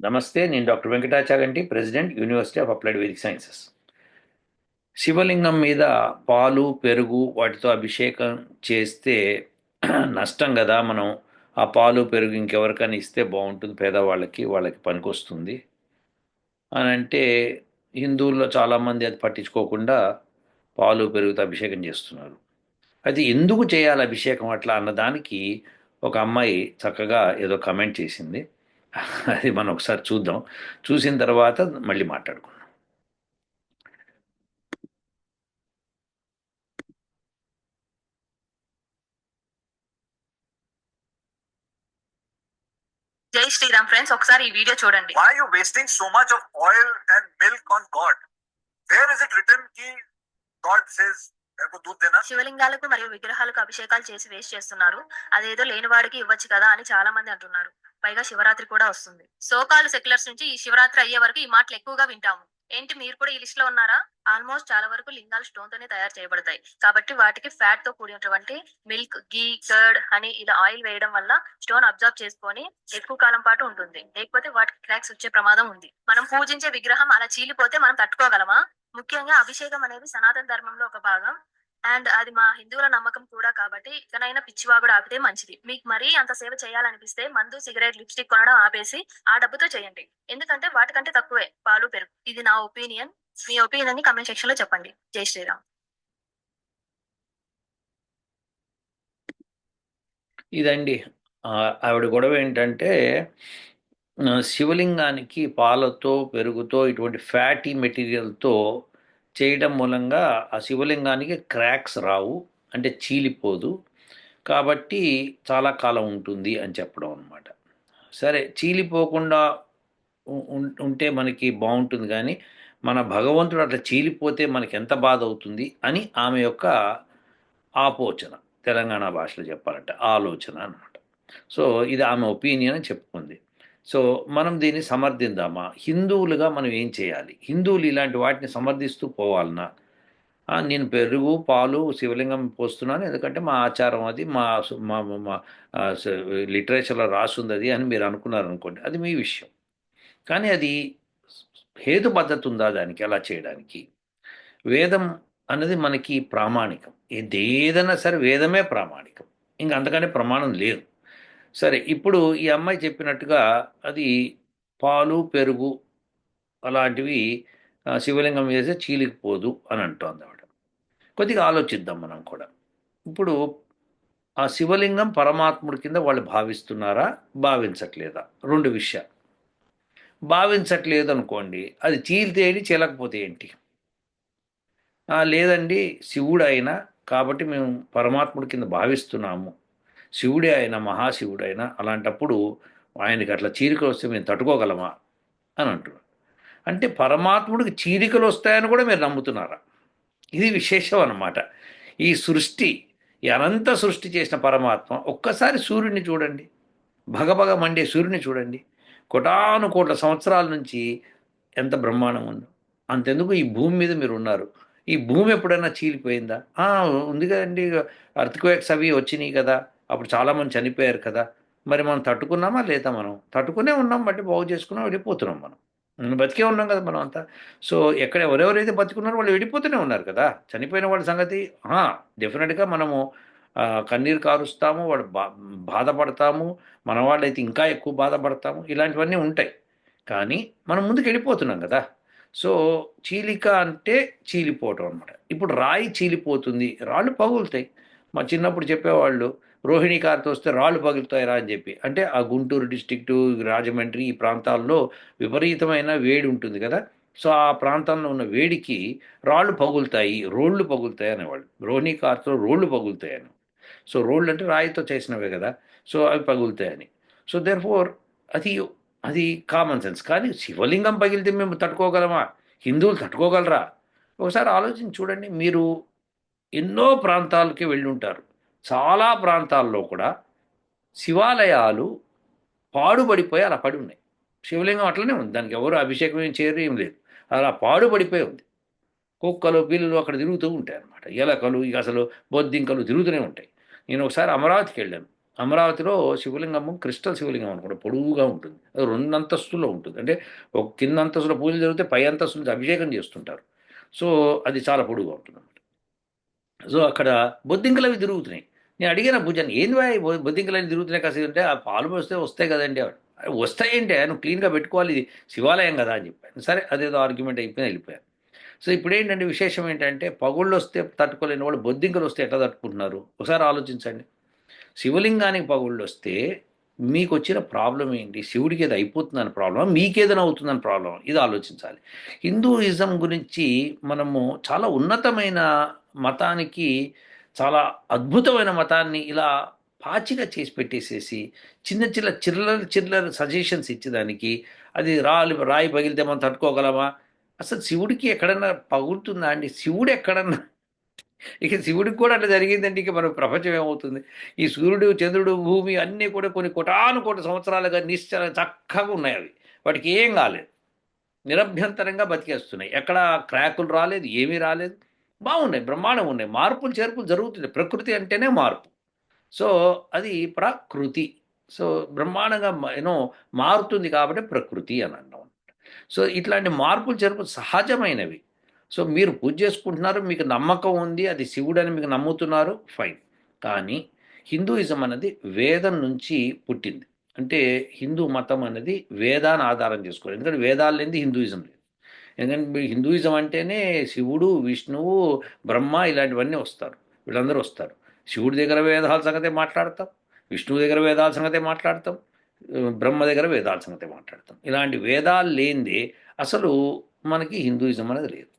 నమస్తే నేను doctor Venkata Chaganti president university of applied Vedic sciences. శివలింగం మీద పాలు పెరుగు వాటితో అభిషేకం చేస్తే నష్టం కదా మనం ఆ పాలు పెరుగు ఇంకెవరికైనా ఇస్తే బాగుంటుంది పేదవాళ్ళకి వాళ్ళకి పనికొస్తుంది. అని అంటే హిందువుల్లో చాలామంది అది పట్టించుకోకుండా పాలు పెరుగుతో అభిషేకం చేస్తున్నారు. అయితే ఎందుకు చేయాలి అభిషేకం అట్లా అన్నదానికి ఒక అమ్మాయి చక్కగా ఏదో కమెంట్ చేసింది. అది మనం ఒకసారి చూద్దాం. చూసిన తర్వాత మళ్ళీ మాట్లాడుకుందాం. జై శ్రీరామ్ ఫ్రెండ్స్ ఒకసారి ఈ వీడియో చూడండి. Why are you wasting so much of oil and milk on God? Where is it written ki God శివలింగాలకు మరియు విగ్రహాలకు అభిషేకాలు చేసి వేస్ట్ చేస్తున్నారు. అదేదో లేనివాడికి ఇవ్వచ్చు కదా అని చాలా మంది అంటున్నారు. పైగా శివరాత్రి కూడా వస్తుంది. సోకాలు సెక్యులర్స్ నుంచి ఈ శివరాత్రి అయ్యే వరకు ఈ మాటలు ఎక్కువగా వింటాము. ఏంటి మీరు కూడా ఈ లిస్ట్లో ఉన్నారా? ఆల్మోస్ట్ చాలా వరకు లింగాలు స్టోన్ తోనే తయారు చేయబడతాయి. కాబట్టి వాటికి ఫ్యాట్తో కూడినటువంటి మిల్క్ గీ కర్డ్ అని ఇలా ఆయిల్ వేయడం వల్ల స్టోన్ అబ్జర్వ్ చేసుకొని ఎక్కువ కాలం పాటు ఉంటుంది. లేకపోతే వాటికి క్రాక్స్ వచ్చే ప్రమాదం ఉంది. మనం పూజించే విగ్రహం అలా చీలిపోతే మనం తట్టుకోగలమా? ముఖ్యంగా అభిషేకం అనేది సనాతన ధర్మంలో ఒక భాగం. అండ్ అది మా హిందువుల నమ్మకం కూడా కాబట్టి ఇకనైనా పిచ్చివాగుడు ఆపితే మంచిది. మీకు మరీ అంత సేవ చేయాలనిపిస్తే మందు సిగరెట్ లిప్స్టిక్ కొనడం ఆపేసి ఆ డబ్బుతో చేయండి. ఎందుకంటే వాటికంటే తక్కువే పాలు పెరుగు. ఇది నా ఒపీనియన్. మీ ఒపీనియన్ని కమెంట్ సెక్షన్లో చెప్పండి. జై శ్రీరామ్. ఇదండి. ఆవిడ గొడవ ఏంటంటే శివలింగానికి పాలతో పెరుగుతో ఇటువంటి ఫ్యాటీ మెటీరియల్తో చేయడం మూలంగా ఆ శివలింగానికి క్రాక్స్ రావు అంటే చీలిపోదు. కాబట్టి చాలా కాలం ఉంటుంది అని చెప్పడం అనమాట సరే చీలిపోకుండా ఉంటే మనకి బాగుంటుంది కానీ మన భగవంతుడు అట్లా చీలిపోతే మనకి ఎంత బాధ అవుతుంది అని ఆమె యొక్క ఆపోచన తెలంగాణ భాషలో చెప్పాలంటే ఆలోచన అన్నమాట. సో ఇది ఆమె ఒపీనియన్ అని చెప్పుకుంది. సో మనం దీన్ని సమర్థిందామా? హిందువులుగా మనం ఏం చేయాలి? హిందువులు ఇలాంటి వాటిని సమర్థిస్తూ పోవాలన్నా నేను పెరుగు పాలు శివలింగం పోస్తున్నాను. ఎందుకంటే మా ఆచారం అది మా మా మా- లిటరేచర్లో రాసుంది అది అని మీరు అనుకున్నారు అనుకోండి అది మీ విషయం. కానీ అది హేతుబద్ధత ఉందా దానికి అలా చేయడానికి? వేదం అన్నది మనకి ప్రామాణికం. ఏదైనా సరే వేదమే ప్రామాణికం. ఇంక అంతకంటే ప్రమాణం లేదు. సరే ఇప్పుడు ఈ అమ్మాయి చెప్పినట్టుగా అది పాలు పెరుగు అలాంటివి శివలింగం వేస్తే చీలికిపోదు అని అంటోంది ఆవిడ. కొద్దిగా ఆలోచిద్దాం మనం కూడా. ఇప్పుడు ఆ శివలింగం పరమాత్ముడి కింద వాళ్ళు భావిస్తున్నారా? భావించట్లేదా? రెండు విషయాలు. భావించట్లేదు అనుకోండి అది చీలితే ఏంటి చీలకపోతే ఏంటి? లేదండి శివుడు అయినా కాబట్టి మేము పరమాత్ముడి కింద భావిస్తున్నాము. శివుడే అయినా మహాశివుడు ఆయన అలాంటప్పుడు ఆయనకి అట్లా చీరికలు వస్తే మేము తట్టుకోగలమా అని అంటున్నాడు. అంటే పరమాత్ముడికి చీరికలు వస్తాయని కూడా మీరు నమ్ముతున్నారా? ఇది విశేషం అన్నమాట ఈ సృష్టి ఈ అనంత సృష్టి చేసిన పరమాత్మ ఒక్కసారి సూర్యుడిని చూడండి. భగభగ మండే సూర్యుని చూడండి. కోటాను కోట్ల సంవత్సరాల నుంచి ఎంత బ్రహ్మాండం ఉందో. అంతెందుకు ఈ భూమి మీద మీరు ఉన్నారు. ఈ భూమి ఎప్పుడైనా చీలిపోయిందా? ఉంది కదండి. అర్థక్వేక్స్ అవి వచ్చినాయి కదా. అప్పుడు చాలామంది చనిపోయారు కదా. మరి మనం తట్టుకున్నామా లేదా మనం? తట్టుకునే ఉన్నాం బట్టి బాగు చేసుకున్నాం వెళ్ళిపోతున్నాం మనం. మనం బతికే ఉన్నాం కదా మనం అంతా. సో ఎక్కడ ఎవరెవరైతే బతుకున్నారో వాళ్ళు వెళ్ళిపోతూనే ఉన్నారు కదా. చనిపోయిన వాళ్ళ సంగతి డెఫినెట్గా మనము కన్నీరు కారుస్తాము వాడు బా బాధపడతాము మన వాళ్ళైతే ఇంకా ఎక్కువ బాధపడతాము ఇలాంటివన్నీ ఉంటాయి. కానీ మనం ముందుకు వెళ్ళిపోతున్నాం కదా. సో చీలిక అంటే చీలిపోవటం అనమాట ఇప్పుడు రాయి చీలిపోతుంది రాళ్ళు పగులుతాయి. మా చిన్నప్పుడు చెప్పేవాళ్ళు రోహిణి కార్తో వస్తే రాళ్ళు పగులుతాయిరా అని చెప్పి. అంటే ఆ గుంటూరు డిస్టిక్టు రాజమండ్రి ఈ ప్రాంతాల్లో విపరీతమైన వేడి ఉంటుంది కదా. సో ఆ ప్రాంతంలో ఉన్న వేడికి రాళ్ళు పగులుతాయి రోళ్ళు పగులుతాయి అనేవాళ్ళు. రోహిణి కార్తో రోళ్ళు పగులుతాయి అని సో రోళ్ళు అంటే రాయితో చేసినవే కదా. సో అవి పగులుతాయని. సో దేర్ ఫోర్ అది అది కామన్ సెన్స్ కానీ శివలింగం పగిలితే మేము తట్టుకోగలమా? హిందువులు తట్టుకోగలరా? ఒకసారి ఆలోచించి చూడండి. మీరు ఎన్నో ప్రాంతాలకి వెళ్ళి ఉంటారు. చాలా ప్రాంతాల్లో కూడా శివాలయాలు పాడుబడిపోయి అలా పడి ఉన్నాయి. శివలింగం అట్లనే ఉంది. దానికి ఎవరు అభిషేకం ఏం చేయరు ఏం లేదు. అలా పాడుబడిపోయి ఉంది. కుక్కలు పిల్లలు అక్కడ తిరుగుతూ ఉంటాయి అన్నమాట ఎలకలు ఇక అసలు బొద్దింకలు తిరుగుతూనే ఉంటాయి. నేను ఒకసారి అమరావతికి వెళ్ళాను. అమరావతిలో శివలింగము క్రిస్టల్ శివలింగం అనుకుంటా పొడువుగా ఉంటుంది. అది రెండు అంతస్తులో ఉంటుంది. అంటే ఒక కింద అంతస్తులో పూజలు జరిగితే పై అంతస్తులో అభిషేకం చేస్తుంటారు. సో అది చాలా పొడువుగా ఉంటుంది సో అక్కడ బొద్దింకలు అవి తిరుగుతున్నాయి. నేను అడిగిన భుజాన్ని ఏంది బాయ్ బొ- తిరుగుతున్నాయి కాసేపు అంటే ఆ పాలు పోస్తే వస్తాయి కదండి ఆవిడ. "అరే, వస్తాయంటే? నువ్వు క్లీన్గా పెట్టుకోవాలి ఇది శివాలయం కదా అని చెప్పాను. సరే అదేదో ఆర్గ్యుమెంట్ అయిపోయి వెళ్ళిపోయాను. సో ఇప్పుడు ఏంటంటే విశేషం ఏంటంటే పగుళ్ళు వస్తే తట్టుకోలేని వాళ్ళు బొద్దింకలు వస్తే ఎట్లా తట్టుకుంటున్నారు? ఒకసారి ఆలోచించండి. శివలింగానికి పగుళ్ళు వస్తే మీకు వచ్చిన ప్రాబ్లం ఏంటి? శివుడికి ఏదో అయిపోతుందని ప్రాబ్లం మీకేదైనా అవుతుందని ప్రాబ్లం ఇది ఆలోచించాలి. హిందూయిజం గురించి మనము చాలా ఉన్నతమైన మతానికి చాలా అద్భుతమైన మతాన్ని ఇలా పాచిగా చేసి పెట్టేసేసి చిన్న చిన్న చిల్లర చిల్లర సజెషన్స్ ఇచ్చేదానికి అది రాలి రాయి పగిలితే మనం తట్టుకోగలమా? అసలు శివుడికి ఎక్కడన్నా పగులుతుందా అండి? శివుడు ఎక్కడన్నా? ఇక శివుడికి కూడా అట్లా జరిగిందంటే ఇక మన ప్రపంచం ఏమవుతుంది? ఈ సూర్యుడు చంద్రుడు భూమి అన్నీ కూడా కొన్ని కోటాను కోటి సంవత్సరాలుగా నిశ్చల చక్కగా ఉన్నాయి అవి. వాటికి ఏం కాలేదు. నిరభ్యంతరంగా బతికేస్తున్నాయి. ఎక్కడ క్రాకులు రాలేదు ఏమీ రాలేదు. బాగున్నాయి బ్రహ్మాండం ఉన్నాయి. మార్పులు చేర్పులు జరుగుతున్నాయి. ప్రకృతి అంటేనే మార్పు. సో అది ప్రకృతి. సో బ్రహ్మాండంగా యూనో మారుతుంది కాబట్టి ప్రకృతి అని అన్నాం. సో ఇట్లాంటి మార్పులు చేర్పులు సహజమైనవి. సో మీరు పూజ చేసుకుంటున్నారు మీకు నమ్మకం ఉంది అది శివుడు అని మీకు నమ్ముతున్నారు ఫైన్. కానీ హిందూయిజం అనేది వేదం నుంచి పుట్టింది. అంటే హిందూ మతం అనేది వేదాన్ని ఆధారం చేసుకోవాలి ఎందుకంటే వేదాలు లేనిది హిందూయిజం లేదు. ఎందుకంటే హిందూయిజం అంటేనే శివుడు విష్ణువు బ్రహ్మ ఇలాంటివన్నీ వస్తారు. వీళ్ళందరూ వస్తారు. శివుడి దగ్గర వేదాల సంగతే మాట్లాడతాం. విష్ణువు దగ్గర వేదాల సంగతే మాట్లాడతాం. బ్రహ్మ దగ్గర వేదాల సంగతే మాట్లాడతాం. ఇలాంటి వేదాలు లేనిదే అసలు మనకి హిందూయిజం అనేది లేదు.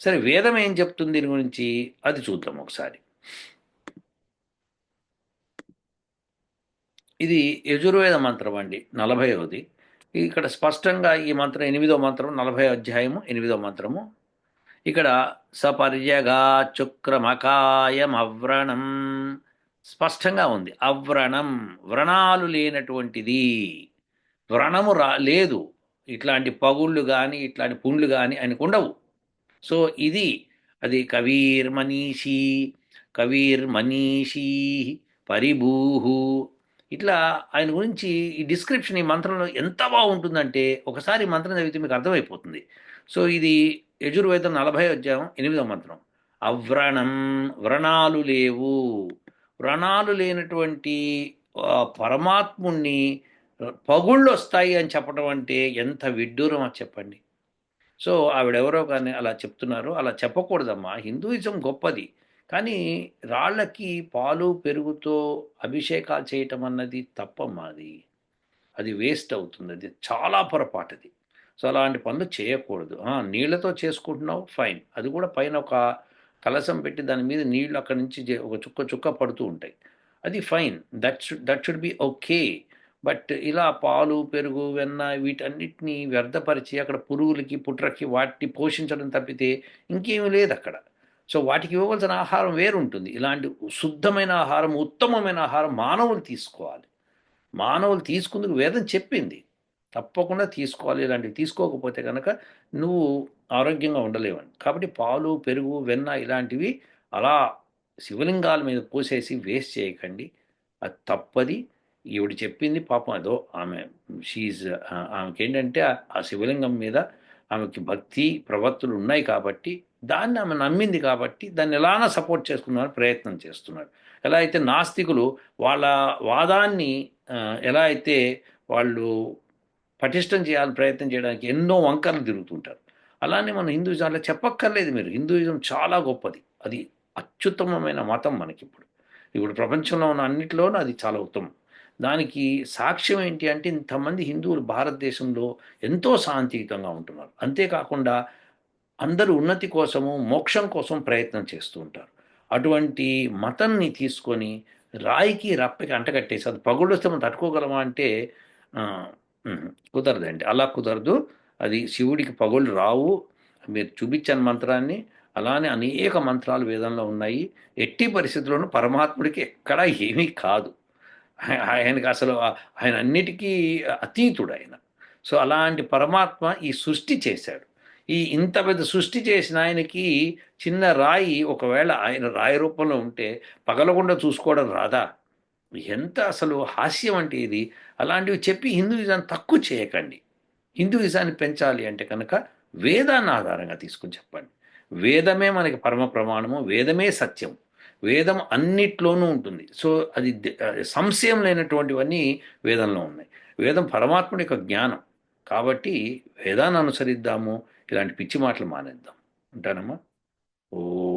సరే వేదం ఏం చెప్తుంది దీని గురించి? అది చూద్దాం ఒకసారి. ఇది యజుర్వేద మంత్రం అండి నలభైవది. ఇక్కడ స్పష్టంగా ఈ మంత్రం ఎనిమిదో మంత్రం నలభై అధ్యాయము ఎనిమిదో మంత్రము. ఇక్కడ సపర్యగా చుక్రమకాయమవ్రణం స్పష్టంగా ఉంది. అవ్రణం వ్రణాలు లేనటువంటిది. వ్రణము రా లేదు. ఇట్లాంటి పగుళ్ళు కానీ ఇట్లాంటి పుండ్లు కానీ ఆయనకు ఉండవు. సో ఇది అది కవీర్ మనీషీ కవీర్ మనీషీ పరిభూహు. ఇట్లా ఆయన గురించి ఈ డిస్క్రిప్షన్ ఈ మంత్రంలో ఎంత బాగుంటుందంటే ఒకసారి మంత్రం చదివితే మీకు అర్థమైపోతుంది. సో ఇది యజుర్వేదం నలభై అధ్యాయం ఎనిమిదో మంత్రం. అవ్రణం వ్రణాలు లేవు. వ్రణాలు లేనటువంటి పరమాత్ముణ్ణి పగుళ్ళు వస్తాయి అని చెప్పడం అంటే ఎంత విడ్డూరం అని చెప్పండి. సో ఆవిడెవరో కానీ అలా చెప్తున్నారు. అలా చెప్పకూడదమ్మా. హిందూయిజం గొప్పది. కానీ రాళ్ళకి పాలు పెరుగుతో అభిషేకాలు చేయటం అన్నది తప్పమ్మా అది అది వేస్ట్ అవుతుంది. అది చాలా పొరపాటు అది సో అలాంటి పనులు చేయకూడదు. నీళ్ళతో నీళ్ళతో చేసుకుంటున్నావు ఫైన్. అది కూడా పైన ఒక కలసం పెట్టి దాని మీద నీళ్ళు అక్కడి నుంచి ఒక చుక్క చుక్క పడుతూ ఉంటాయి. అది fine. That should that should be okay. But ఇలా పాలు పెరుగు వెన్న వీటన్నిటిని వ్యర్థపరిచి అక్కడ పురుగులకి పుట్రకి వాటిని పోషించడం తప్పితే ఇంకేమీ లేదు అక్కడ. సో వాటికి ఇవ్వవలసిన ఆహారం వేరుంటుంది. ఇలాంటి శుద్ధమైన ఆహారం ఉత్తమమైన ఆహారం మానవులు తీసుకోవాలి. మానవులు తీసుకుందుకు వేదం చెప్పింది. తప్పకుండా తీసుకోవాలి ఇలాంటివి తీసుకోకపోతే కనుక నువ్వు ఆరోగ్యంగా ఉండలేవని. కాబట్టి పాలు పెరుగు వెన్న ఇలాంటివి అలా శివలింగాల మీద పోసేసి వేస్ట్ చేయకండి. అది తప్పది. ఈవిడ చెప్పింది పాపం అదో ఆమె షీజ్ ఆమెకి ఏంటంటే ఆ- ఆ శివలింగం మీద ఆమెకి భక్తి ప్రవత్తులు ఉన్నాయి కాబట్టి దాన్ని ఆమె నమ్మింది కాబట్టి దాన్ని ఎలానా సపోర్ట్ చేసుకున్నారని ప్రయత్నం చేస్తున్నారు ఎలా అయితే నాస్తికులు వాళ్ళ వాదాన్ని ఎలా అయితే వాళ్ళు పటిష్టం చేయాలని ప్రయత్నం చేయడానికి ఎన్నో వంకరలు తిరుగుతుంటారు. అలానే మనం హిందూయిజం అలా చెప్పక్కర్లేదు మీరు. హిందూయిజం చాలా గొప్పది. అది అత్యుత్తమమైన మతం మనకిప్పుడు. ఇప్పుడు ఇప్పుడు ప్రపంచంలో ఉన్న అన్నిటిలోనూ అది చాలా ఉత్తమం. దానికి సాక్ష్యం ఏంటి అంటే ఇంతమంది హిందువులు భారతదేశంలో ఎంతో శాంతియుతంగా ఉంటున్నారు. అంతేకాకుండా అందరూ ఉన్నతి కోసము మోక్షం కోసం ప్రయత్నం చేస్తూ ఉంటారు. అటువంటి మతంని తీసుకొని రాయికి రప్పకి అంటగట్టేసి అది పగుళ్ళొస్తే మనం తట్టుకోగలమా అంటే కుదరదండి అలా కుదరదు. అది శివుడికి పగుళ్ళు రావు. మీరు చూపించాను మంత్రాన్ని అలానే అనేక మంత్రాలు వేదంలో ఉన్నాయి. ఎట్టి పరిస్థితుల్లోనూ పరమాత్ముడికి ఎక్కడా ఏమీ కాదు. ఆయనకి అసలు ఆయన అన్నిటికీ అతీతుడు ఆయన సో అలాంటి పరమాత్మ ఈ సృష్టి చేశాడు. ఈ ఇంత పెద్ద సృష్టి చేసిన ఆయనకి చిన్న రాయి ఒకవేళ ఆయన రాయి రూపంలో ఉంటే పగలకుండా చూసుకోవడం రాదా? ఎంత అసలు హాస్యం అంటే ఇది. అలాంటివి చెప్పి హిందూయిజాన్ని తక్కువ చేయకండి. హిందూయిజాన్ని పెంచాలి అంటే కనుక వేదాన్ని ఆధారంగా తీసుకుని చెప్పండి. వేదమే మనకి పరమ ప్రమాణము వేదమే సత్యం. వేదం అన్నిట్లోనూ ఉంటుంది. సో అది సంశయం లేనటువంటివన్నీ వేదంలో ఉన్నాయి. వేదం పరమాత్ముడి యొక్క జ్ఞానం. కాబట్టి వేదాన్ని అనుసరిద్దాము. ఇలాంటి పిచ్చి మాటలు మానేద్దాం. ఉంటానమ్మా? ఓ